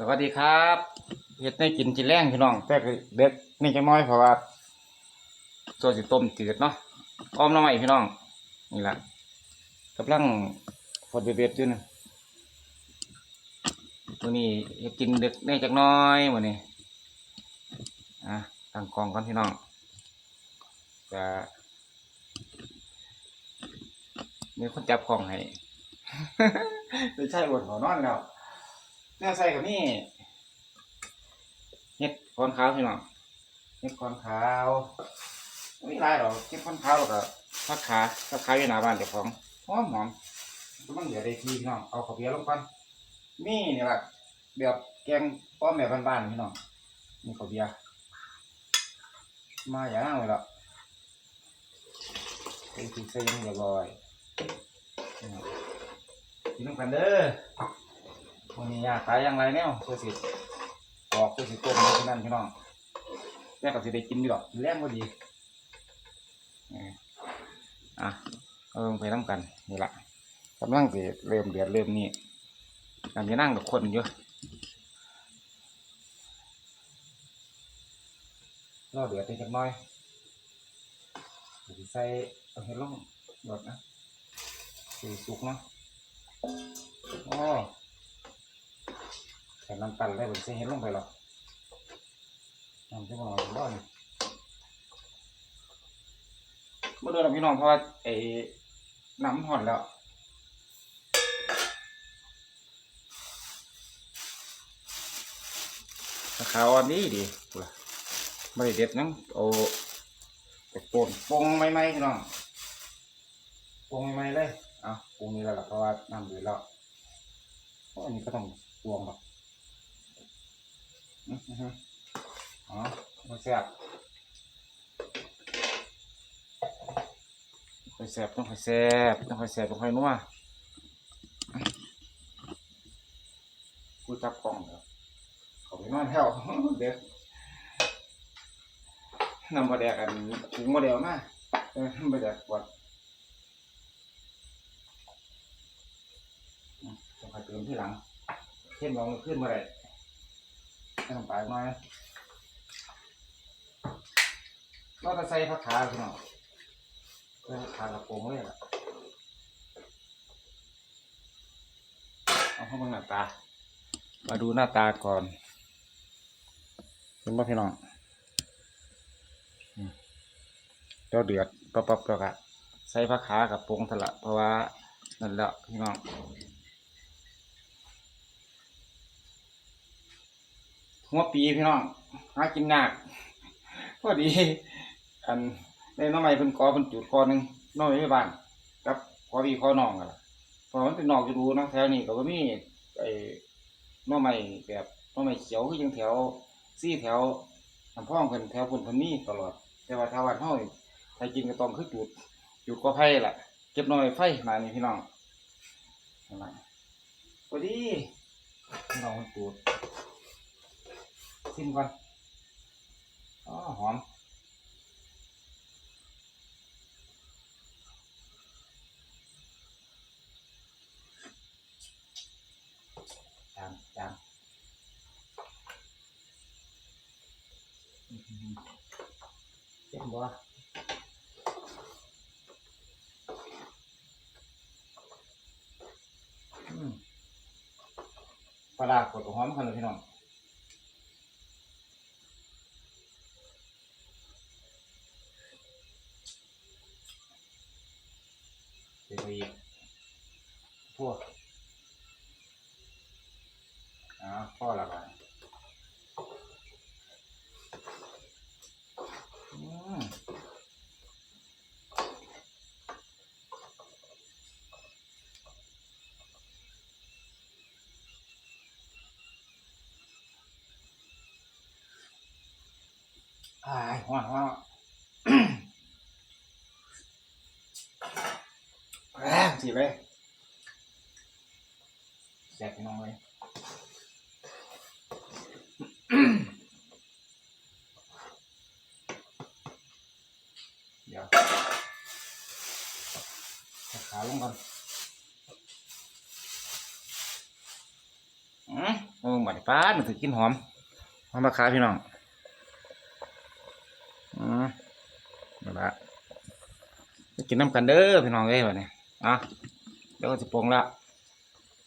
สวัสดีครับเฮ็ดให้กินจิแรงพี่น้อง แต่เด็กนี่จังน้อยเพราะว่าตัวสิต้มจืดเนาะอ้อมน้ำใหม่พี่น้อง นี่แหละกำลังฟดเบ็ดๆอยู่นะตัวนี้เฮ็ดกินเด็กนี่จักน้อยมื้อนี้อะตั้งกองก่อนพี่น้องจะมีคนจับกล้องให้ไม่ใช่อดหัวนอนแล้ว แน่ใส่กับนี่เห็ดคอนขาวพี่น้องเห็ดคอนขาวไม่มีไรหรอกเห็ดคอนขาวแล้วก็ผักขาผักขาอยู่หน้าบ้านเจ้าของหอมหอมก็มันเดี๋ยวได้ทีพี่น้องเอาข้าวเบียลงก่อนนี่นี่แหละแบบแกงป้อมแบบบ้านๆพี่น้องนี่ข้าวเบียมาอย่างนั้นเลยละใส่พริกใส่ยังเรียบร้อยนี่นะกินน้ำกันเด้อ ยากขายอย่างไรแนวเพื่อสิออกเพื่อสิต้มเพราะนั้นพี่น้องแม่ก็สิได้กินอยู่ดอกกินแรงก็ดีเอออะเอาไปน้ำกันนี่ละกำลังสิเริ่มเดือดเริ่มนี่กำลังนั่งกับคนอยู่รอเดือดไปจักน่อยใส่เอาเห็ดลงหยดนะสีสุกเนาะโอ้ น้ำตาลได้เป็นเส้นเห็ดลงไปหรอกน้ำจะมาบ้านเมื่อเดือนพี่น้องเพราะว่าไอ้น้ำหอนแล้วราคาอ่อนนี้ดีไม่ได้เด็ดนังเอาแต่โปนปงไม่ไหมพี่น้องปงไม่ไหมเลยเอะปงนี่แล้วล่ะเพราะว่าน้ำดีแล้วเพราะอันนี้ก็ต้องปรุงหรอก อือฮึอ๋อมาแซ่บค่อยแซ่บต้องค่อยแซ่บต้องค่อยแซ่บต้องค่อยนัวกูจับกล้องแล้วเขาไปนอนแถวเด็กนำมาแดกอันถุงมาเดียวมาเออมาแดกกวดอืมต้องค่อยเติมที่หลังเข้มองขึ้นมาได้ ให้ลงไปหน่อยก็จะใส่ผักขาพี่น้องใส่ผักขากระโปรงเลยล่ะเอาเข้ามาหน้าตา มาดูหน้าตาก่อนเห็นป่ะพี่น้องเจ้าเดือดปั๊บปั๊บแล้วก็ใส่ผักขากับโปรงทะละเพราะว่านั่นแหละพี่น้อง หัวปีพี่น้องหากินยากพอดีอันในน้องใหม่เพิ่นกอเพิ่นจุดคอหนึ่งน้องไม่บานกับขอพี่ขอน้องกันล่ะเพอมันเป็นนอกจะดูนะแถวนี้ก็บ่มีไอ้น้องใหม่แบบน้องใหม่เขียวคือจังแถวซี่แถวลำพ่องเพิ่นแถวพุ่นเพิ่นมีตลอด แต่ว่าถ้าวัดเฮาถ้ากินก็ต้องคือจุดจุดกอไผ่ล่ะ เก็บหน่อยไฟมานี่พี่น้องพอดีน้องมันจุด ชิมก่อนอ๋อหอมจางจางอื้อหือเจ็บบ่อืมปลาร้ากดหอมกันเลยพี่น้อง เดี๋ยวไปอีกพวกอ่าพ่อละบาทอื สิเลยแสบน้องเลยเดี๋ยวขาลงก่อนอืมโอ้หมดป้าหนูถือกินหอมหอมมะคาพี่น้องอืมมาละกินน้ำกันเด้อพี่น้องเอ้ยวันนี้ะเดี๋ยวก็สิปรุงละ